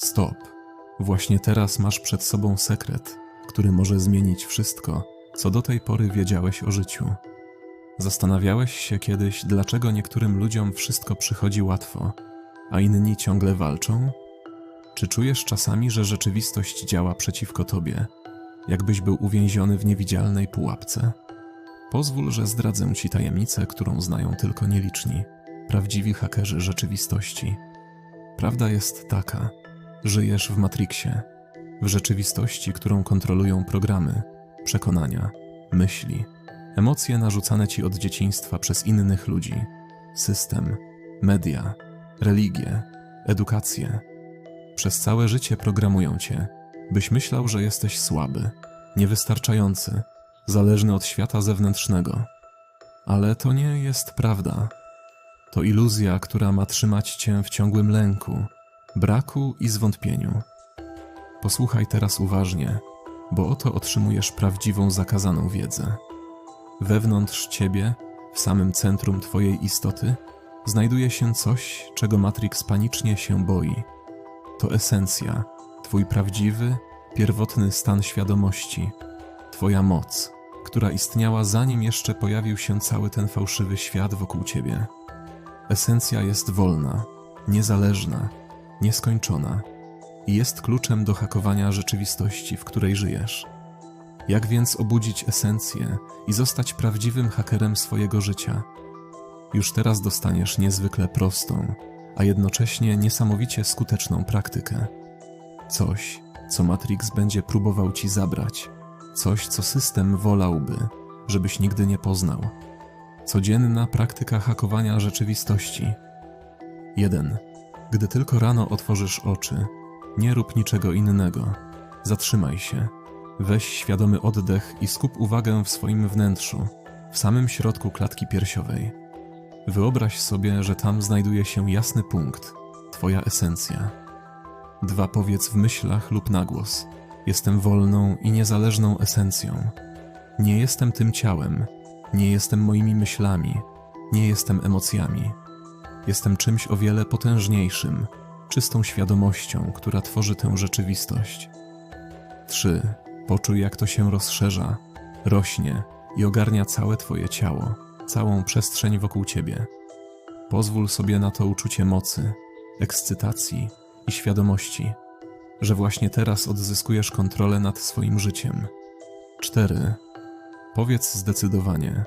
Stop. Właśnie teraz masz przed sobą sekret, który może zmienić wszystko, co do tej pory wiedziałeś o życiu. Zastanawiałeś się kiedyś, dlaczego niektórym ludziom wszystko przychodzi łatwo, a inni ciągle walczą? Czy czujesz czasami, że rzeczywistość działa przeciwko tobie, jakbyś był uwięziony w niewidzialnej pułapce? Pozwól, że zdradzę ci tajemnicę, którą znają tylko nieliczni, prawdziwi hakerzy rzeczywistości. Prawda jest taka, żyjesz w Matrixie, w rzeczywistości, którą kontrolują programy, przekonania, myśli, emocje narzucane ci od dzieciństwa przez innych ludzi, system, media, religię, edukację. Przez całe życie programują cię, byś myślał, że jesteś słaby, niewystarczający, zależny od świata zewnętrznego. Ale to nie jest prawda. To iluzja, która ma trzymać cię w ciągłym lęku, braku i zwątpieniu. Posłuchaj teraz uważnie, bo oto otrzymujesz prawdziwą zakazaną wiedzę. Wewnątrz ciebie, w samym centrum twojej istoty, znajduje się coś, czego Matrix panicznie się boi. To esencja, twój prawdziwy, pierwotny stan świadomości, twoja moc, która istniała zanim jeszcze pojawił się cały ten fałszywy świat wokół ciebie. Esencja jest wolna, niezależna, nieskończona i jest kluczem do hakowania rzeczywistości, w której żyjesz. Jak więc obudzić esencję i zostać prawdziwym hakerem swojego życia? Już teraz dostaniesz niezwykle prostą, a jednocześnie niesamowicie skuteczną praktykę. Coś, co Matrix będzie próbował ci zabrać, coś, co system wolałby, żebyś nigdy nie poznał. Codzienna praktyka hakowania rzeczywistości. 1. Gdy tylko rano otworzysz oczy, nie rób niczego innego. Zatrzymaj się. Weź świadomy oddech i skup uwagę w swoim wnętrzu, w samym środku klatki piersiowej. Wyobraź sobie, że tam znajduje się jasny punkt, Twoja esencja. Dwa powiedz w myślach lub na głos. Jestem wolną i niezależną esencją. Nie jestem tym ciałem, nie jestem moimi myślami, nie jestem emocjami. Jestem czymś o wiele potężniejszym, czystą świadomością, która tworzy tę rzeczywistość. 3. Poczuj, jak to się rozszerza, rośnie i ogarnia całe Twoje ciało, całą przestrzeń wokół Ciebie. Pozwól sobie na to uczucie mocy, ekscytacji i świadomości, że właśnie teraz odzyskujesz kontrolę nad swoim życiem. 4. Powiedz zdecydowanie: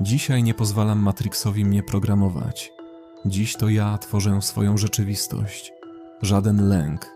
Dzisiaj nie pozwalam Matrixowi mnie programować. Dziś to ja tworzę swoją rzeczywistość. Żaden lęk,